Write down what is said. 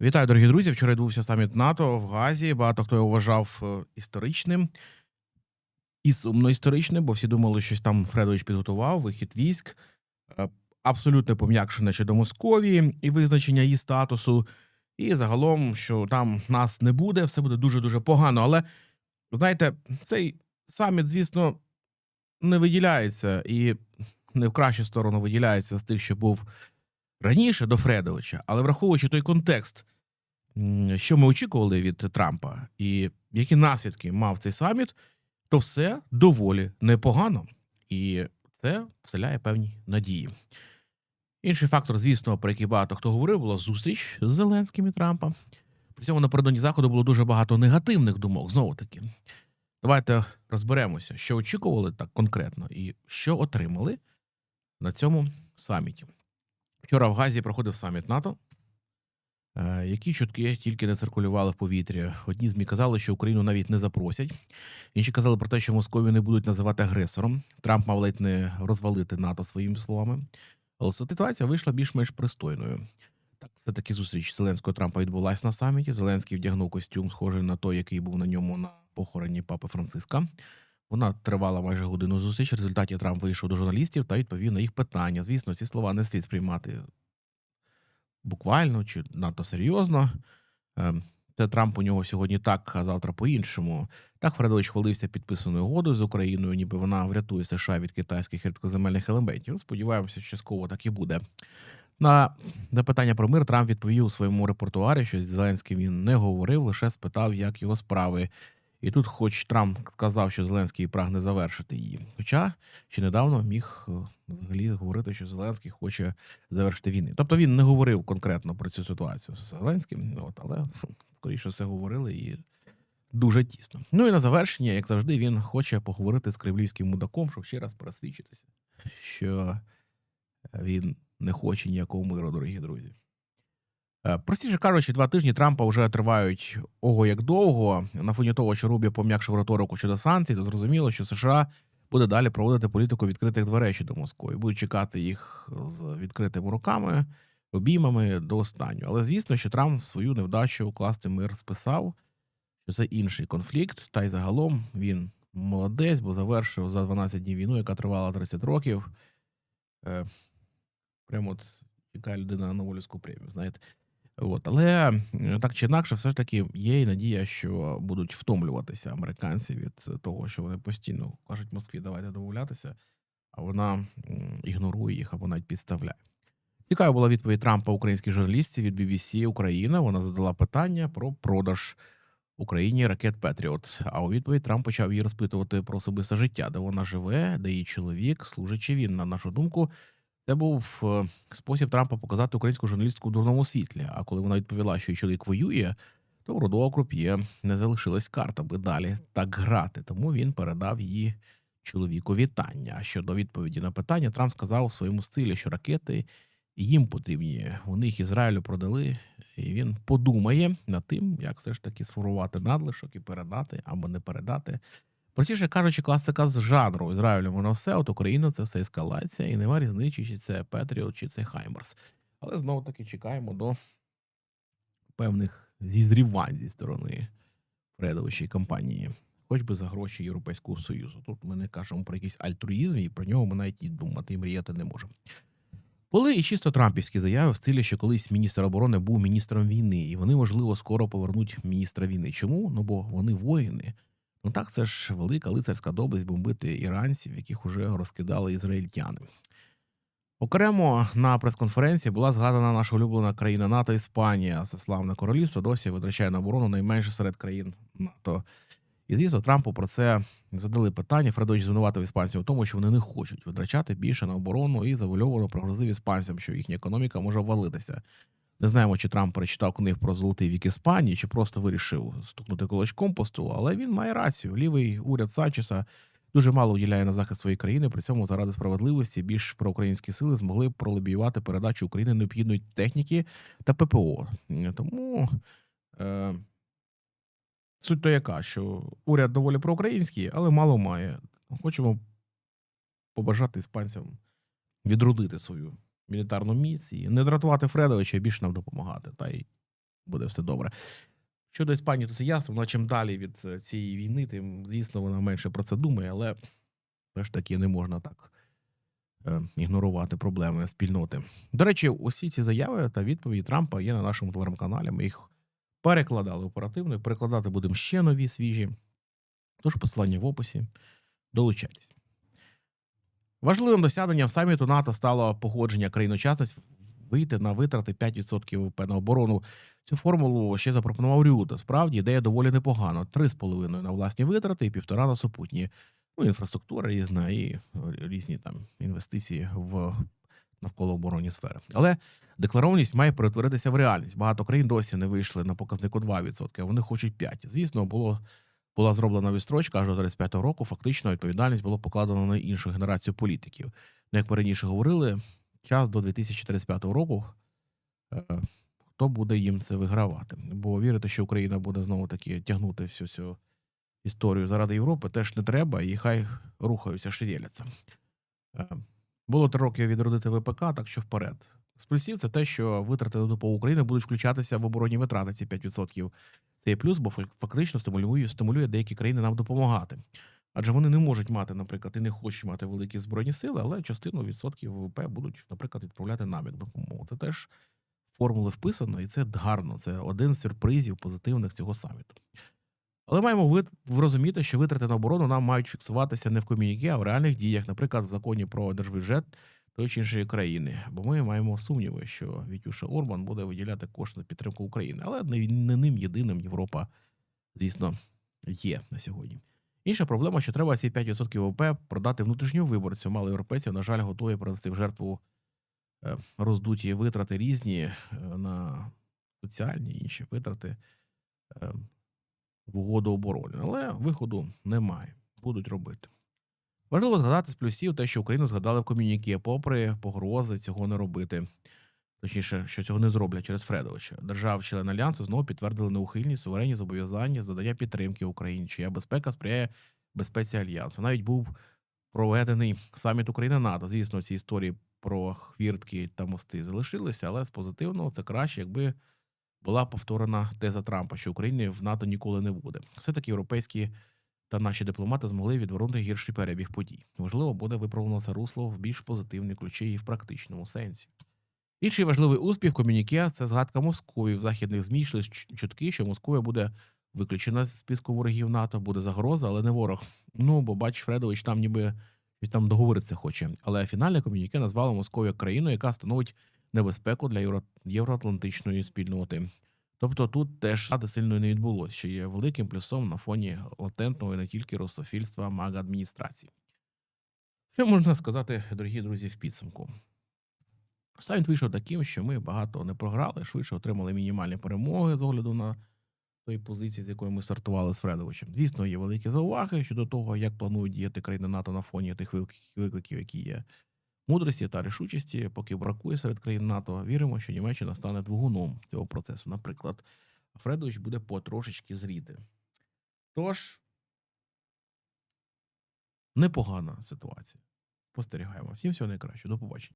Вітаю, дорогі друзі. Вчора відбувся саміт НАТО в Газі. Багато хто його вважав е, історичним і сумно історичним, бо всі думали, що там Фредович підготував вихід військ, е, абсолютне пом'якшення щодо Московії і визначення її статусу. І загалом, що там нас не буде, все буде дуже дуже погано. Але знаєте, цей саміт, звісно, не виділяється і не в кращу сторону виділяється з тих, що був раніше до Фредовича, але враховуючи той контекст, що ми очікували від Трампа, і які наслідки мав цей саміт, то все доволі непогано, і це вселяє певні надії. Інший фактор, звісно, про який багато хто говорив, була зустріч з Зеленським і Трампа. При цьому напередодні заходу було дуже багато негативних думок. Знову таки, давайте розберемося, що очікували так конкретно, і що отримали на цьому саміті. Вчора в Газі проходив саміт НАТО. Е, Які чутки тільки не циркулювали в повітрі. Одні змі казали, що Україну навіть не запросять. Інші казали про те, що Московію не будуть називати агресором. Трамп мав ледь не розвалити НАТО своїми словами. Але ситуація вийшла більш-менш пристойною. Так, все таки зустріч Зеленського Трампа відбулась на саміті. Зеленський вдягнув костюм, схожий на той, який був на ньому на похороні папи Франциска. Вона тривала майже годину зустріч. В результаті Трамп вийшов до журналістів та відповів на їх питання. Звісно, ці слова не слід сприймати буквально чи надто серйозно. Ем, Те Трамп у нього сьогодні так, а завтра по-іншому. Так Фредович хвалився підписаною угодою з Україною, ніби вона врятує США від китайських рідкоземельних елементів. Сподіваємося, частково так і буде. На запитання про мир Трамп відповів у своєму репертуарі, що з Зеленським він не говорив, лише спитав, як його справи. І тут, хоч Трамп сказав, що Зеленський прагне завершити її. Хоча ще недавно міг е, взагалі говорити, що Зеленський хоче завершити війни. Тобто він не говорив конкретно про цю ситуацію з Зеленським, от, але скоріше все говорили і дуже тісно. Ну і на завершення, як завжди, він хоче поговорити з кремлівським мудаком, щоб ще раз пересвідчитися, що він не хоче ніякого миру, дорогі друзі. Е, Простіше кажучи, два тижні Трампа вже тривають ого як довго. На фоні того, що Рубі пом'якшив риторику щодо санкцій, то зрозуміло, що США буде далі проводити політику відкритих дверей щодо Москви. Будуть чекати їх з відкритими руками, обіймами до останнього. Але звісно, що Трамп свою невдачу укласти мир списав, що це інший конфлікт. Та й загалом він молодець, бо завершив за 12 днів війну, яка тривала 30 років. Е, Прямо от чекає людина на Нобелівську премію, знаєте. От, але е, так чи інакше, все ж таки є і надія, що будуть втомлюватися американці від того, що вони постійно кажуть Москві, давайте домовлятися, а вона ігнорує їх або навіть підставляє. Цікава була відповідь Трампа українських журналістів від BBC Україна. Вона задала питання про продаж Україні ракет Петріот. А у відповідь Трамп почав її розпитувати про особисте життя, де вона живе, де її чоловік, служить чи він. На нашу думку, це був е, спосіб Трампа показати українську журналістку в дурному світлі. А коли вона відповіла, що її чоловік воює, то в родового круп'є не залишилась карт, аби далі так грати. Тому він передав її чоловіку вітання. Щодо відповіді на питання, Трамп сказав у своєму стилі, що ракети їм потрібні. Вони їх Ізраїлю продали, і він подумає над тим, як все ж таки сформувати надлишок і передати або не передати. Простіше кажучи, класика з жанру Ізраїлю воно все, от Україна це все ескалація, і нема різниці, чи це Петріот, чи це Хаймерс. Але знову таки чекаємо до певних зізрівань зі сторони Фредовичої компанії, хоч би за гроші Європейського Союзу. Тут ми не кажемо про якийсь альтруїзм, і про нього ми навіть і думати і мріяти не можемо. Були і чисто трампівські заяви в стилі, що колись міністр оборони був міністром війни, і вони, можливо, скоро повернуть міністра війни. Чому? Ну бо вони воїни. Ну так, це ж велика лицарська доблесть бомбити іранців, яких уже розкидали ізраїльтяни. Окремо на прес-конференції була згадана наша улюблена країна НАТО Іспанія. Це славне королівство досі витрачає на оборону найменше серед країн НАТО. І звісно, Трампу про це задали питання. Фредович звинуватив іспанців у тому, що вони не хочуть витрачати більше на оборону і завульовано пригрозив іспанцям, що їхня економіка може валитися. Не знаємо, чи Трамп перечитав книг про золотий вік Іспанії, чи просто вирішив стукнути кулачком по столу, але він має рацію. Лівий уряд Санчеса дуже мало уділяє на захист своєї країни. При цьому заради справедливості більш проукраїнські сили змогли пролобіювати передачу України необхідної техніки та ППО. Тому е, суть то яка, що уряд доволі проукраїнський, але мало має. Хочемо побажати іспанцям відродити свою мілітарну і не дратувати Фредовича і більше нам допомагати. Та й буде все добре. Щодо Іспанії, то це ясно. Вона чим далі від е, цієї війни, тим, звісно, вона менше про це думає, але все ж таки не можна так е, ігнорувати проблеми спільноти. До речі, усі ці заяви та відповіді Трампа є на нашому телеграм-каналі. Ми їх перекладали оперативно. Перекладати будемо ще нові свіжі. Тож посилання в описі. Долучайтесь. Важливим досягненням саміту НАТО стало погодження країн-учасниць вийти на витрати 5% ВВП на оборону. Цю формулу ще запропонував Рюда. Справді ідея доволі непогана: 3,5 на власні витрати і півтора на супутні. Ну, інфраструктура різна і е, різні там інвестиції в навколо оборонні сфери. Але декларованість має перетворитися в реальність. Багато країн досі не вийшли на показнику 2%, а вони хочуть 5%. Звісно, було була зроблена відстрочка аж до 35-го року. Фактично відповідальність було покладено на іншу генерацію політиків. Ну, як ми раніше говорили, час до 2035 року. е, Хто буде їм це вигравати? Бо вірити, що Україна буде знову таки тягнути всю цю історію заради Європи, теж не треба, і хай рухаються, шевеляться. Е, Було три роки відродити ВПК, так що вперед. З плюсів це те, що витрати на допомогу України будуть включатися в оборонні витрати ці 5%. Це є плюс, бо фак- фактично стимулює, стимулює деякі країни нам допомагати. Адже вони не можуть мати, наприклад, і не хочуть мати великі збройні сили, але частину відсотків ВВП будуть, наприклад, відправляти нам як допомогу. Це теж формули вписано, і це гарно. Це один з сюрпризів позитивних цього саміту. Але маємо розуміти, що витрати на оборону нам мають фіксуватися не в ком'юніке, а в реальних діях, наприклад, в законі про держбюджет тої чи іншої країни. Бо ми маємо сумніви, що Вітюша Орбан буде виділяти кошти на підтримку України, але не, ним єдиним Європа, звісно, є на сьогодні. Інша проблема, що треба ці 5% ВВП продати внутрішньому виборцю. Мало європейців, на жаль, готові принести в жертву е, роздуті витрати різні е, на соціальні інші витрати е, в угоду оборони. Але виходу немає. Будуть робити. Важливо згадати з плюсів те, що Україну згадали в ком'юніке, попри погрози цього не робити. Точніше, що цього не зроблять через Фредовича. Держав член альянсу знову підтвердили неухильність, суверенні зобов'язання з надання підтримки Україні, чия безпека сприяє безпеці альянсу. Навіть був проведений саміт України НАТО. Звісно, ці історії про хвіртки та мости залишилися, але з позитивного це краще, якби була повторена теза Трампа, що України в НАТО ніколи не буде. Все таки європейські та наші дипломати змогли відвернути гірший перебіг подій. Можливо, буде виправлено це русло в більш позитивні ключі і в практичному сенсі. Інший важливий успіх ком'юніке це згадка Московії. В західних ЗМІ йшли чутки, що Московія буде виключена з списку ворогів НАТО, буде загроза, але не ворог. Ну, бо бач, Фредович там ніби там договоритися хоче. Але фінальне ком'юніке назвало Московію країною, яка становить небезпеку для євро... євроатлантичної спільноти. Тобто тут теж ради сильно не відбулося, що є великим плюсом на фоні латентного і не тільки русофільства мага адміністрації. Що можна сказати, дорогі друзі, в підсумку? Саміт вийшов таким, що ми багато не програли, швидше отримали мінімальні перемоги з огляду на тої позиції, з якої ми стартували з Фредовичем. Звісно, є великі зауваги щодо того, як планують діяти країни НАТО на фоні тих викликів, які є. Мудрості та рішучості, поки бракує серед країн НАТО, віримо, що Німеччина стане двигуном цього процесу. Наприклад, Фредович буде потрошечки зріти. Тож, непогана ситуація. Спостерігаємо. Всім всього найкращого. До побачення.